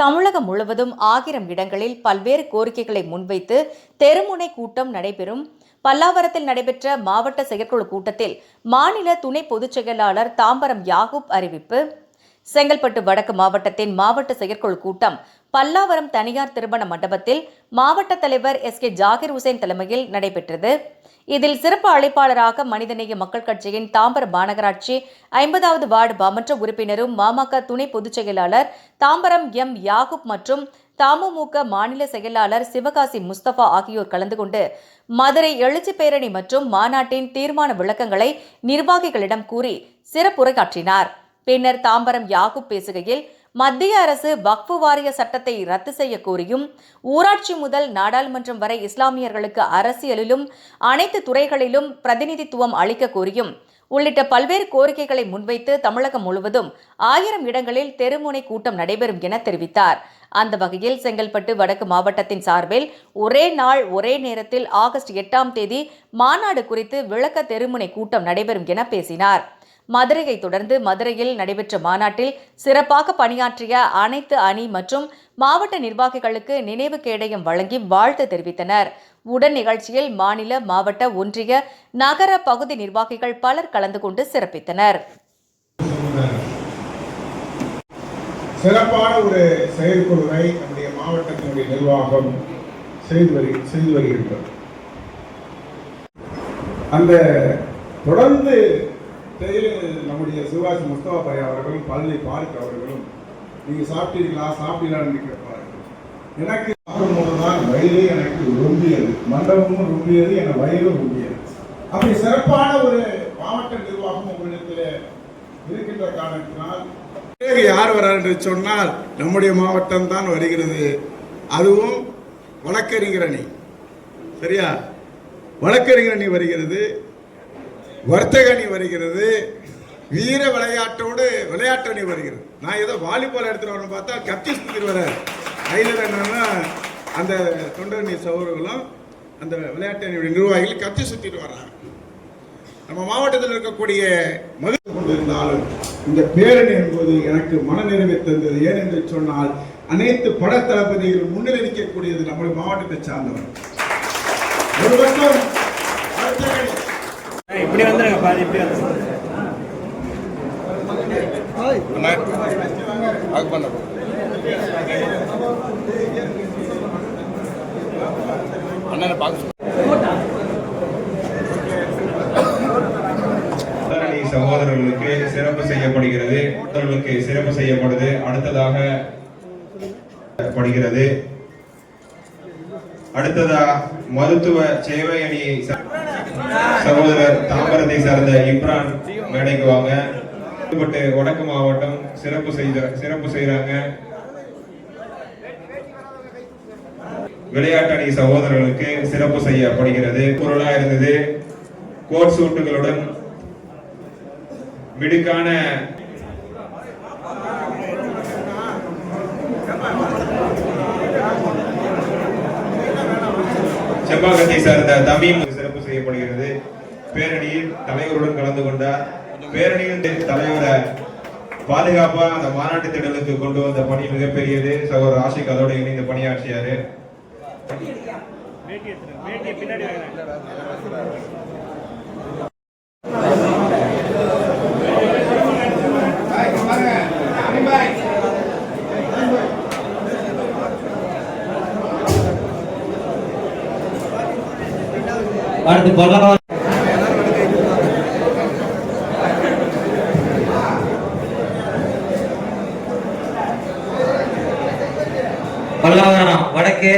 தமிழகம் முழுவதும் ஆயிரம் இடங்களில் பல்வேறு கோரிக்கைகளை முன்வைத்து தெருமுனை கூட்டம் நடைபெறும். பல்லாவரத்தில் நடைபெற்ற மாவட்ட செயற்குழு கூட்டத்தில் மாநில துணை பொதுச் செயலாளர் தாம்பரம் யாகூப் அறிவிப்பு. செங்கல்பட்டு வடக்கு மாவட்டத்தின் மாவட்ட செயற்குழு கூட்டம் பல்லாவரம் தனியார் திருமண மண்டபத்தில் மாவட்ட தலைவர் எஸ் கே ஜாகிர் உசேன் தலைமையில் நடைபெற்றது. இதில் சிறப்பு அழைப்பாளராக மனிதநேய மக்கள் கட்சியின் தாம்பரம் மாநகராட்சி ஐம்பதாவது வார்டு பாமற்ற உறுப்பினரும் மாமக துணை பொதுச் செயலாளர் தாம்பரம் எம். யாகூப் மற்றும் தமுமுக மாநில செயலாளர் சிவகாசி முஸ்தபா ஆகியோர் கலந்து கொண்டு மதுரை எழுச்சி பேரணி மற்றும் மாநாட்டின் தீர்மான விளக்கங்களை நிர்வாகிகளிடம் கூறி சிறப்புரையாற்றினார். பின்னர் தாம்பரம் யாகுப் பேசுகையில் மத்திய அரசு வக்ஃபு வாரிய சட்டத்தை ரத்து செய்ய கோரியும் ஊராட்சி முதல் நாடாளுமன்றம் வரை இஸ்லாமியர்களுக்கு அரசியலிலும் அனைத்து துறைகளிலும் பிரதிநிதித்துவம் அளிக்க கோரியும். உள்ளிட்ட பல்வேறு கோரிக்கைகளை முன்வைத்து தமிழகம் முழுவதும் ஆயிரம் இடங்களில் தெருமுனை கூட்டம் நடைபெறும் என தெரிவித்தார். அந்த வகையில் செங்கல்பட்டு வடக்கு மாவட்டத்தின் சார்பில் ஒரே நாள் ஒரே நேரத்தில் ஆகஸ்ட் எட்டாம் தேதி மாநாடு குறித்து விளக்க தெருமுனை கூட்டம் நடைபெறும் என பேசினார். மதுரையை தொடர்ந்து மதுரையில் நடைபெற்ற மாநாட்டில் சிறப்பாக பணியாற்றிய அனைத்து அணி மற்றும் மாவட்ட நிர்வாகிகளுக்கு நினைவு கேடயம் வழங்கி வாழ்த்து தெரிவித்தனர். உடன் நிகழ்ச்சியில் மாநில மாவட்ட ஒன்றிய நகர பகுதி நிர்வாகிகள் பலர் கலந்து கொண்டு சிறப்பித்தனர். சிறப்பான ஒரு செயற்குழுவை நம்முடைய மாவட்டத்தினுடைய நிர்வாகம் செய்து வரு செய்து வருகின்றது. அந்த தொடர்ந்து செயலில் நம்முடைய சிவாஜி முஸ்தபா பாய் அவர்களும் பழனி பார்க் அவர்களும். நீங்க சாப்பிட்டீர்களா சாப்பிட்டீங்களான்னு கேட்பார்கள் எனக்கு சாப்பிடும்போது தான் வயிறு எனக்கு ரொம்பியது. மண்டபமும் ரொம்பியது என வயிறு ரொம்பியது. அப்படி சிறப்பான ஒரு மாவட்ட நிர்வாகம் உங்களிடத்தில் இருக்கின்ற காரணத்தினால் யார் வரார் என்று சொன்னால் நம்முடைய மாவட்டம் தான் வருகிறது. அதுவும் வழக்கறிஞர் அணி. சரியா? வழக்கறிஞர் அணி வருகிறது. வர்த்தக அணி வருகிறது. வீர விளையாட்டோடு விளையாட்டு அணி வருகிறது. நான் ஏதோ வாலிபால் எடுத்துட்டு வரணும் பார்த்தா கப்தி சுத்திட்டு வர ஐலர் என்னன்னா அந்த தொண்டரணி சௌரர்களும் அந்த விளையாட்டு அணியுடைய நிர்வாகிகள் கத்தி சுத்திட்டு வர்றாங்க. நம்ம மாவட்டத்தில் இருக்கக்கூடிய மகிழ்ச்சி கொண்டிருந்தாலும் இந்த பேரணி என்பது எனக்கு மனநிறைவை தந்தது. ஏன் என்று சொன்னால் அனைத்து பட தளபதிகள் முன்னிலைக்கக்கூடியது நம்ம மாவட்டத்தை சார்ந்தவர் ஒரு பக்கம் இப்படி வந்துருங்க பாதி இப்படி வந்துருங்க. கூட்டணி சகோதரர்களுக்கு சிறப்பு செய்யப்படுகிறது. சிறப்பு செய்யப்படுது. அடுத்ததாக படுகிறது அடுத்ததா மருத்துவ சேவை அணி ச- சகோதரர் தாம்பரத்தை சார்ந்த இம்ரான் மேடைக்கு வாங்க. வடக்கு மாவட்டம் சிறப்பு செய்த சிறப்பு செய்யறாங்க விளையாட்டு அணி சகோதரர்களுக்கு சிறப்பு செய்யப்படுகிறது. பொருளா இருந்தது. கோட் சூட்டுகளுடன் மிடுக்கான நிர்வாகத்தை சார்ந்த தமிழ் சிறப்பு செய்யப்படுகிறது. பேரணியில் தலைவருடன் கலந்து கொண்டார் பேரணியில் தலைவரை பாதுகாப்பா அந்த மாநாட்டு திட்டங்களுக்கு கொண்டு வந்த பணி மிகப்பெரியது. சகோதரர் ஆஷிக் அதோட இணைந்து பணியாற்றியாரு. அடுத்து பல்லவரம் பல்லவரம் வடக்கே.